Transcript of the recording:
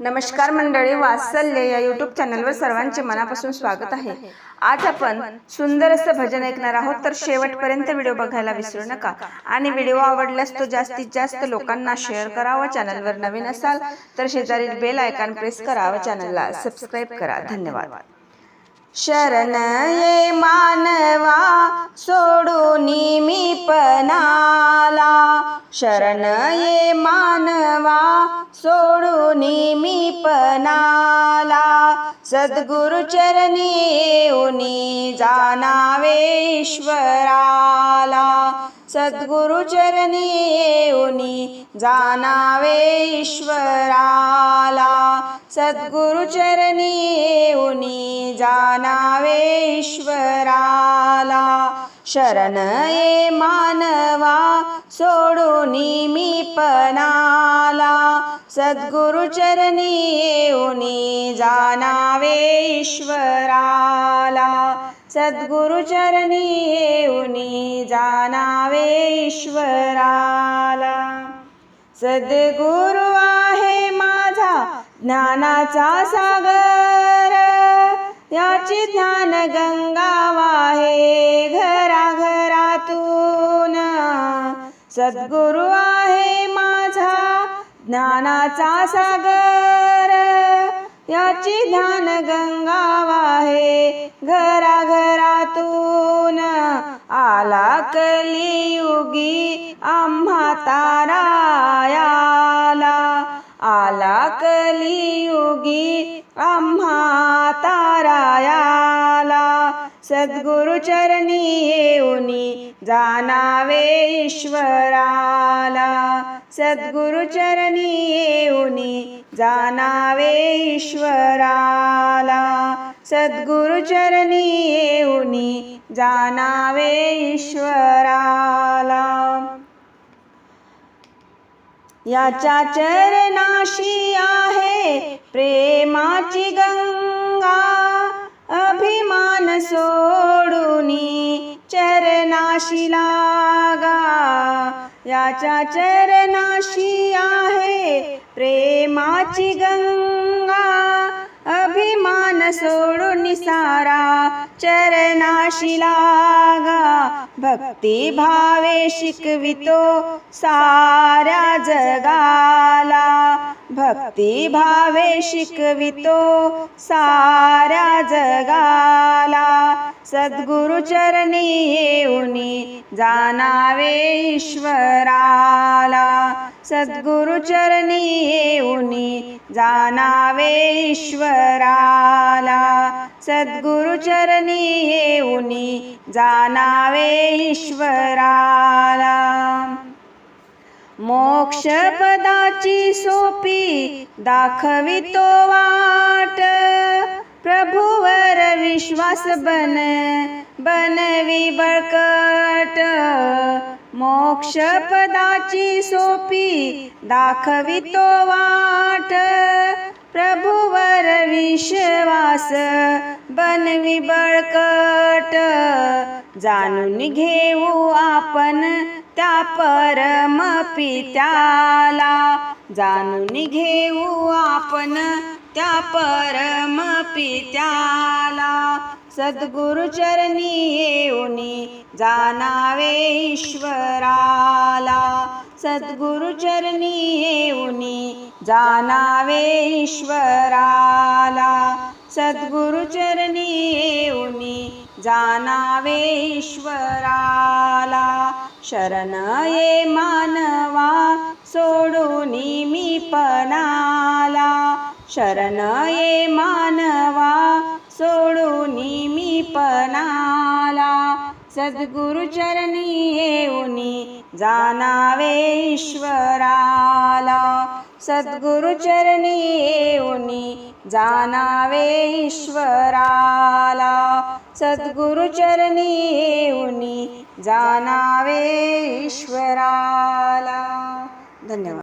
नमस्कार मंडळी वात्सल्य या यूट्यूब चॅनलवर सर्वांचे मनापासून स्वागत आहे. आज आपण सुंदर असं भजन ऐकणार आहोत तर शेवटपर्यंत व्हिडिओ बघायला विसरू नका. आणि व्हिडिओ आवडल्यास तो जास्तीत जास्त लोकांना शेअर करावा चॅनलवर नवीन असाल तर शेजारील बेल आयकॉन प्रेस करा चॅनलला सबस्क्राईब करा. धन्यवाद. शरण ये मानवा सोडून मी पणाला. शरण ये मानवा सोडून मी पणाला. सद्गुरु चरणी येऊनी जाणावे ईश्वराला. सद्गुरु चरणी येऊनी जाणावे ईश्वराला सद्गुरु चरणी येऊनी जाणावे ईश्वराला. शरण ये मानवा सोडून मी पणाला. सद्गुरु चरणी येऊनी जाणावे ईश्वराला. सद्गुरु चरणी येऊनी जाणावे ईश्वराला. सद्गुरु ज्ञानाचा सागर. याची ज्ञान गंगा वाहे घरा घरातून सद्गुरु आहे माझा ज्ञानाचा सागर. याची ज्ञान गंगा वाहे घराघरातून. आला कलियुगी आम्हा ताराया. कलियुगी आम्हा तारायाला सद्गुरु चरणी येऊनी जाणावे ईश्वराला. सद्गुरु चरणी येऊनी जाणावे ईश्वराला. सद्गुरु चरणी येऊनी जाणावे ईश्वराला. याच्या चरणाशी आहे प्रेमाची गंगा. अभिमान सोडूनी चरणाशी लागा. याच्या चरणाशी आहे प्रेमाची गंगा. सोडून सारा चरणाशी लागा. भक्ती भावे शिकवितो साऱ्या जगाला. भक्ती भावे शिकवितो साऱ्या जगाला. सद्गुरु चरणी येऊनी जाणावे ईश्वराला. सद्गुरु चरणी येऊनी जाणावे ईश्वराला. सद्गुरु चरणी येऊनी जाणावे ईश्वराला. मोक्षपदाची सोपी दाखवितो वाट. प्रभुवर विश्वास बन बनवी बळकट. मोक्षपदाची सोपी दाखवितो वाट. प्रभुवर विश्वास बनवी बळकट. जाणून घेऊ आपण त्या परम पित्याला. जाणून घेऊ आपण त्या परम पित्याला. सद्गुरु चरणी येऊनी जाणावे ईश्वराला. सद्गुरु चरणी येऊनी जाणावे ईश्वराला. सद्गुरु चरणी येऊनी जाणावे ईश्वराला. शरण ये मानवा सोडून मी पणाला. शरण ये मानवा सोडून मी पणाला. सद्गुरु चरणी येऊनी जाणावे ईश्वराला. सद्गुरु चरणी येऊनी जाणावे ईश्वराला. सद्गुरु चरणी येऊनी जाणावे ईश्वराला. धन्यवाद.